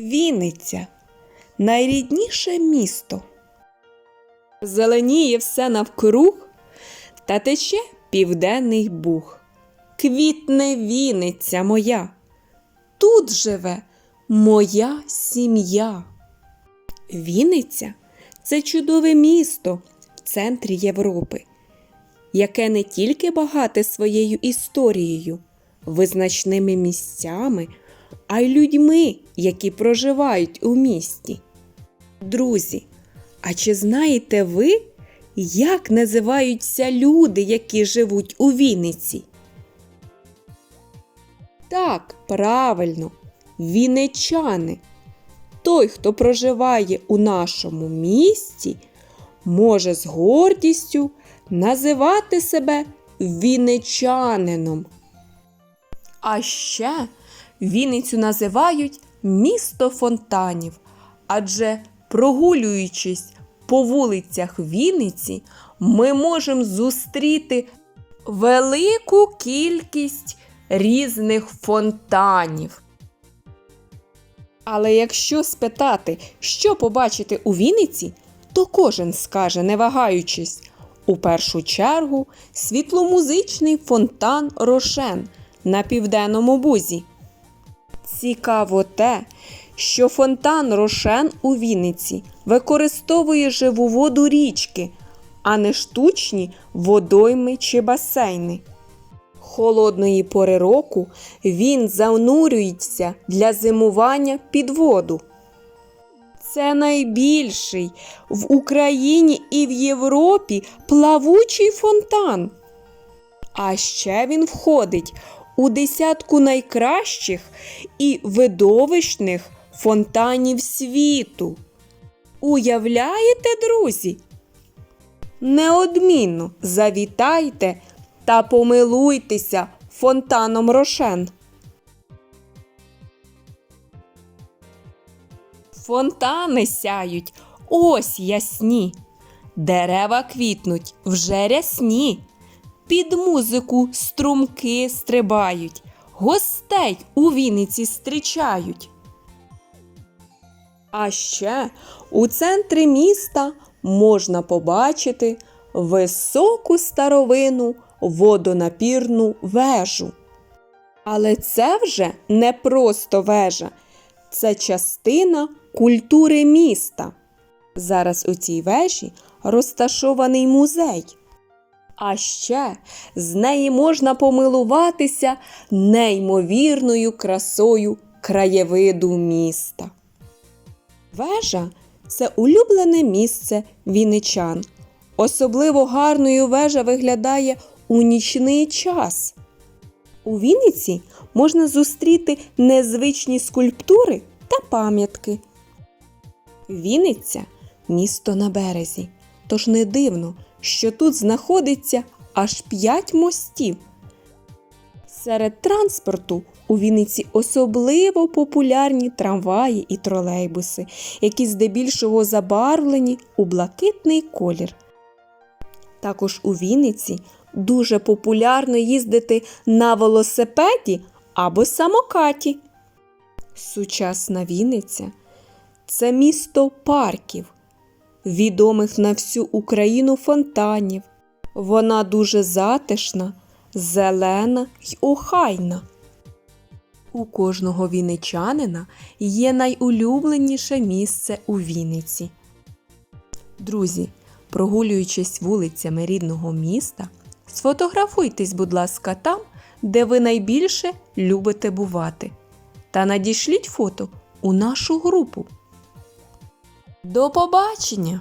Вінниця найрідніше місто. Зеленіє все навкруг, та тече південний буг. Квітне Вінниця моя, тут живе моя сім'я. Вінниця це чудове місто в центрі Європи, яке не тільки багате своєю історією, визначними місцями, а й людьми, які проживають у місті. Друзі, а чи знаєте ви, як називаються люди, які живуть у Вінниці? Так, правильно, вінничани. Той, хто проживає у нашому місті, може з гордістю називати себе вінничанином. А ще Вінницю називають місто фонтанів, адже прогулюючись по вулицях Вінниці, ми можемо зустріти велику кількість різних фонтанів. Але якщо спитати, що побачити у Вінниці, то кожен скаже, не вагаючись, у першу чергу світломузичний фонтан Рошен на південному бузі. Цікаво те, що фонтан Рошен у Вінниці використовує живу воду річки, а не штучні водойми чи басейни. Холодної пори року він занурюється для зимування під воду. Це найбільший в Україні і в Європі плавучий фонтан. А ще він входить у десятку найкращих і видовищних фонтанів світу. Уявляєте, друзі? Неодмінно завітайте та помилуйтеся фонтаном Рошен. Фонтани сяють ось ясні, дерева квітнуть вже рясні, під музику струмки стрибають, гостей у Вінниці зустрічають. А ще у центрі міста можна побачити високу старовину водонапірну вежу. Але це вже не просто вежа, це частина культури міста. Зараз у цій вежі розташований музей. А ще з неї можна помилуватися неймовірною красою краєвиду міста. Вежа це улюблене місце вінничан. Особливо гарною вежа виглядає у нічний час. У Вінниці можна зустріти незвичні скульптури та пам'ятки. Вінниця місто на березі, тож не дивно, що тут знаходиться аж п'ять мостів. Серед транспорту у Вінниці особливо популярні трамваї і тролейбуси, які здебільшого забарвлені у блакитний колір. Також у Вінниці дуже популярно їздити на велосипеді або самокаті. Сучасна Вінниця це місто парків, відомих на всю Україну фонтанів. Вона дуже затишна, зелена й охайна. У кожного вінничанина є найулюбленіше місце у Вінниці. Друзі, прогулюючись вулицями рідного міста, сфотографуйтесь, будь ласка, там, де ви найбільше любите бувати. Та надішліть фото у нашу групу. До побачення!